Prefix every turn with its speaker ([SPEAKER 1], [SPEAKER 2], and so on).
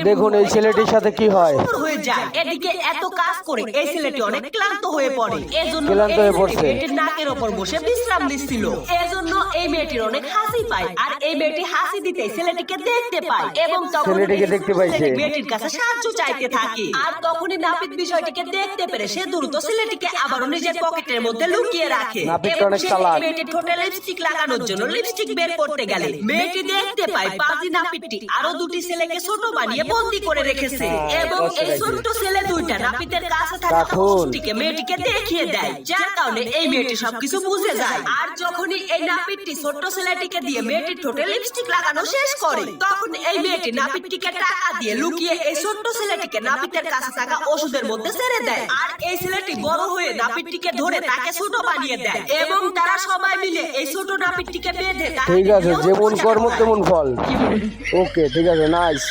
[SPEAKER 1] দেখুন এই ছেলেটির সাথে কি হয়?
[SPEAKER 2] হয়ে? যায়। এদিকে এত কাজ করে এই ছেলেটি অনেক ক্লান্ত হয়ে পড়ে। এজন্য
[SPEAKER 1] ক্লান্ত হয়ে পড়ছে।
[SPEAKER 2] নাকের ওপর বসে বিশ্রাম নিচ্ছিল। এজন্য এই মেয়েটির অনেক হাসি পায়। আর এই মেয়েটি হাসি দিতে ছেলেটিকে দেখতে পায় এবং তখন
[SPEAKER 1] ছেলেটিকে দেখতে পাইছে।
[SPEAKER 2] ছেলেটি মেয়েটির কাছে সাহায্য চাইতে থাকে আর তখনই নাপিত বিষয়টিকে দেখতে পেরে সে দ্রুত ছেলেটিকে আবারও নিজের পকেটের মধ্যে লুকিয়ে রাখে
[SPEAKER 1] নাপিতটা
[SPEAKER 2] এবং
[SPEAKER 1] অনেক চালাক।
[SPEAKER 2] ঠোঁটে লিপস্টিক লাগানোর জন্য লিপস্টিক বের করতে গেলে মেয়েটি দেখতে পায় পাজি নাপিতটি আরও দুটি ছেলেকে ছোট বানিয়ে বন্দি করে রেখেছে এবং এই ছোট্ট ছেলে দুইটা নাপিতের কাছে থাকা। মেয়েটিকে দেখিয়ে দেয় যার কারণে এই মেয়েটি সবকিছু বুঝে যায় আর যখনই এই নাপিতটি ছোট্ট ছেলেটিকে দিয়ে মেয়েটির ঠোঁটে লিপস্টিক লাগানো শেষ করে। তখন এই মেয়েটি নাপিতটিকে টাকা দিয়ে লুকিয়ে এই ছোট্ট ছেলেটিকে নাপিতের কাছে থাকা ওষুধের মধ্যে ছেড়ে দেয়। আর এই ছেলেটি বড় হয়ে নাপিতটিকে ধরে তাকে ছোট বানিয়ে দেয় এবং তারা সবাই মিলে এই ছোট নাপিতটিকে বেঁধে
[SPEAKER 1] ঠিক আছে যেমন কর্ম তেমন ফল। ওকে ঠিক আছে নাইস